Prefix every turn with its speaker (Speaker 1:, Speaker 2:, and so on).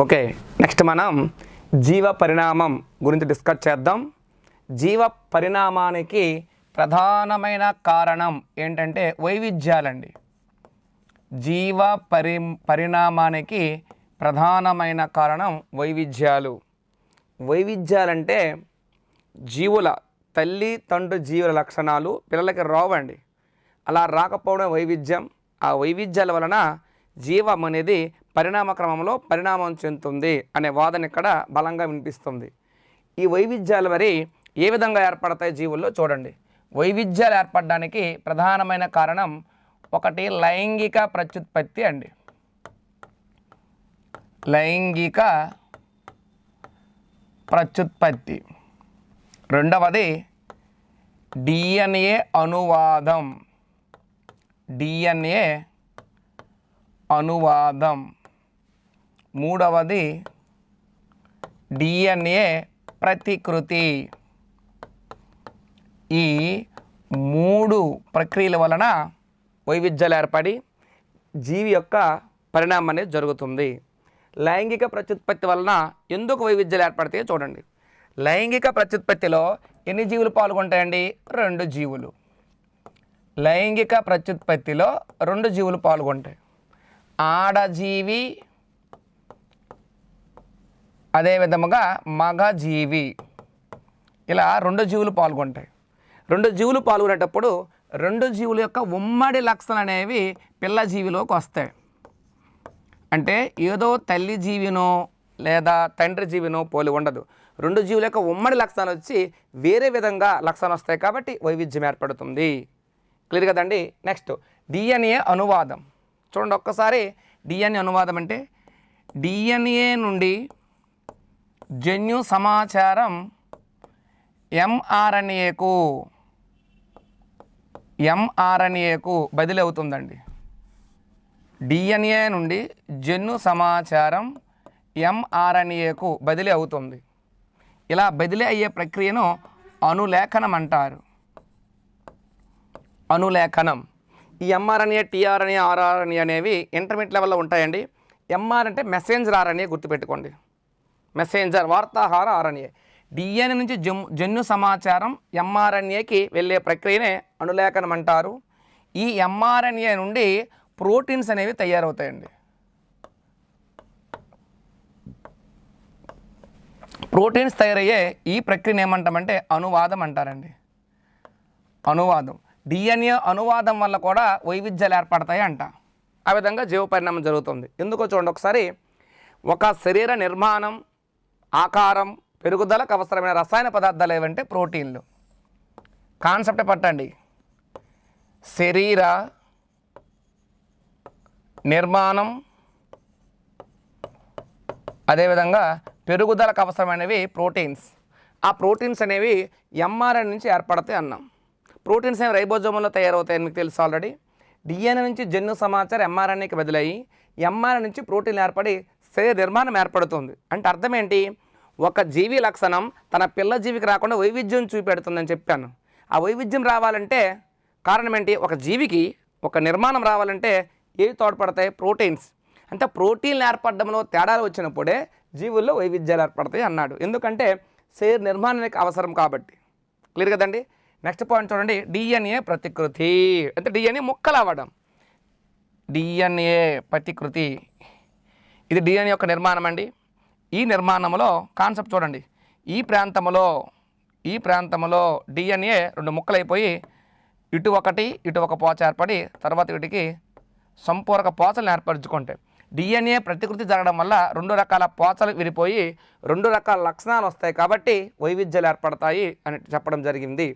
Speaker 1: Okay next మనం జీవ పరిణామం గురించి డిస్కస్ చేద్దాం. జీవ పరిణామానికి ప్రధానమైన కారణం ఏంటంటే వైవిధ్యాలండి. జీవ పరి పరిణామానికి ప్రధానమైన కారణం వైవిధ్యాలు. వైవిధ్యాలంటే జీవుల తల్లి తండ్రి జీవుల లక్షణాలు పిల్లలకి రావండి. అలా రాకపోవడం వైవిధ్యం. ఆ వైవిధ్యాల వలన జీవం అనేది పరిణామ క్రమంలో పరిణామం చెందుతుంది అనే వాదన ఇక్కడ బలంగా వినిపిస్తుంది. ఈ వైవిధ్యాలు మరి ఏ విధంగా ఏర్పడతాయి జీవుల్లో చూడండి. వైవిధ్యాలు ఏర్పడడానికి ప్రధానమైన కారణం ఒకటి లైంగిక ప్రత్యుత్పత్తి అండి. లైంగిక ప్రత్యుత్పత్తి. రెండవది డిఎన్ఏ అనువాదం. డిఎన్ఏ అనువాదం. మూడవది డిఎన్ఏ ప్రతికృతి. ఈ మూడు ప్రక్రియల వలన వైవిధ్యాలు ఏర్పడి జీవి యొక్క పరిణామం అనేది జరుగుతుంది. లైంగిక ప్రత్యుత్పత్తి వలన ఎందుకు వైవిధ్యాలు ఏర్పడతాయో చూడండి. లైంగిక ప్రత్యుత్పత్తిలో ఎన్ని జీవులు పాల్గొంటాయండి? రెండు జీవులు. లైంగిక ప్రత్యుత్పత్తిలో రెండు జీవులు పాల్గొంటాయి. ఆడజీవి అదే విధముగా మగ జీవి ఇలా రెండు జీవులు పాల్గొంటాయి. రెండు జీవులు పాల్గొనేటప్పుడు రెండు జీవుల యొక్క ఉమ్మడి లక్షణాలు అనేవి పిల్ల జీవిలోకి వస్తాయి. అంటే ఏదో తల్లి జీవినో లేదా తండ్రి జీవినో పోలి ఉండదు. రెండు జీవుల యొక్క ఉమ్మడి లక్షణాలు వచ్చి వేరే విధంగా లక్షణాలు వస్తాయి కాబట్టి వైవిధ్యం ఏర్పడుతుంది. క్లియర్ కదండి నెక్స్ట్ డిఎన్ఏ అనువాదం. చూడండి ఒక్కసారి డిఎన్ఏ అనువాదం అంటే డిఎన్ఏ నుండి జన్యు సమాచారం ఎంఆర్ఎన్ఏకు ఎంఆర్ఎన్ఏకు బదిలీ అవుతుందండి డిఎన్ఏ నుండి జన్యు సమాచారం ఎంఆర్ఎన్ఏకు బదిలీ అవుతుంది. ఇలా బదిలీ అయ్యే ప్రక్రియను అనులేఖనం అంటారు. అనులేఖనం. ఈ ఎంఆర్ఎన్ఏ టీఆర్ఎన్ఏ ఆర్ఆర్ఎన్ఏ అనేవి ఇంటర్మీడియట్ లెవెల్లో ఉంటాయండి. ఎంఆర్ అంటే మెసెంజర్ ఆర్ఎన్ఏ గుర్తుపెట్టుకోండి. మెసెంజర్ వార్తాహార ఆర్ఎన్ఏ డిఎన్ఏ నుంచి జమ్ జన్యు సమాచారం ఎంఆర్ఎన్ఏకి వెళ్ళే ప్రక్రియనే అనులేఖనం అంటారు. ఈ ఎంఆర్ఎన్ఏ నుండి ప్రోటీన్స్ అనేవి తయారవుతాయండి. ప్రోటీన్స్ తయారయ్యే ఈ ప్రక్రియను ఏమంటామంటే అనువాదం అంటారండి. అనువాదం. డిఎన్ఏ అనువాదం వల్ల కూడా వైవిధ్యాలు ఏర్పడతాయి అంట ఆ విధంగా జీవ పరిణామం జరుగుతుంది. ఎందుకో చూడండి ఒకసారి ఒక శరీర నిర్మాణం ఆకారం పెరుగుదలకు అవసరమైన రసాయన పదార్థాలు ఏవంటే ప్రోటీన్లు. కాన్సెప్ట్ పట్టండి. శరీర నిర్మాణం అదేవిధంగా పెరుగుదలకు అవసరమైనవి ప్రోటీన్స్. ఆ ప్రోటీన్స్ అనేవి ఎంఆర్ఎన్ నుంచి ఏర్పడతాయి అన్నాం. ప్రోటీన్స్ అనేవి రైబోజోమంలో తయారవుతాయని మీకు తెలుసు ఆల్రెడీ డిఎన్ఏ నుంచి జన్యు సమాచారం ఎంఆర్ఎన్ఏకి బదిలయ్యి ఎంఆర్ఎన్ నుంచి ప్రోటీన్ ఏర్పడి శరీర నిర్మాణం ఏర్పడుతుంది. అంటే అర్థం ఏంటి? ఒక జీవి లక్షణం తన పిల్ల జీవికి రాకుండా వైవిధ్యం చూపెడుతుందని చెప్పాను. ఆ వైవిధ్యం రావాలంటే కారణం ఏంటి? ఒక జీవికి ఒక నిర్మాణం రావాలంటే ఏవి తోడ్పడతాయి? ప్రోటీన్స్. అంటే ప్రోటీన్లు ఏర్పడడంలో తేడాలు వచ్చినప్పుడే జీవుల్లో వైవిధ్యాలు ఏర్పడతాయి అన్నాడు. ఎందుకంటే శరీర నిర్మాణానికి అవసరం కాబట్టి. క్లియర్ కదండి? నెక్స్ట్ పాయింట్ చూడండి. డిఎన్ఏ ప్రతికృతి. అంటే డిఎన్ఏ ముక్కలు అవ్వడం. డిఎన్ఏ ప్రతికృతి. ఇది డిఎన్ఏ యొక్క నిర్మాణం అండి. ఈ నిర్మాణంలో కాన్సెప్ట్ చూడండి. ఈ ప్రాంతంలో ఈ ప్రాంతంలో డిఎన్ఏ రెండు ముక్కలైపోయి ఇటు ఒకటి ఇటు ఒక పోచ ఏర్పడి తర్వాత వీటికి సంపూరక పోచలను ఏర్పరచుకుంటాయి. డిఎన్ఏ ప్రతికృతి జరగడం వల్ల రెండు రకాల పోచలు విరిపోయి రెండు రకాల లక్షణాలు వస్తాయి కాబట్టి వైవిధ్యాలు ఏర్పడతాయి అని చెప్పడం జరిగింది.